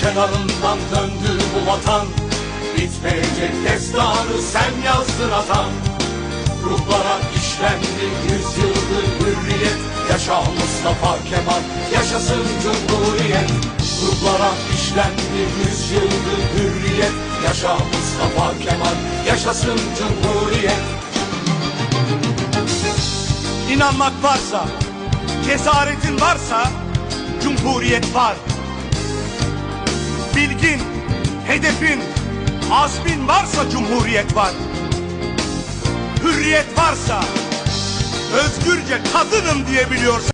kenarından döndü bu vatan. Bitmeyecek destanı sen yazdın atan. Ruhlara işlendi yüzyıldır hürriyet. Yaşa Mustafa Kemal, yaşasın Cumhuriyet. Ruhlara işlendi yüzyıldır hürriyet. Yaşa Mustafa Kemal, yaşasın Cumhuriyet. İnanmak varsa, cesaretin varsa Cumhuriyet var. Hedefin, azmin varsa Cumhuriyet var. Hürriyet varsa, özgürce kadınım diyebiliyorsan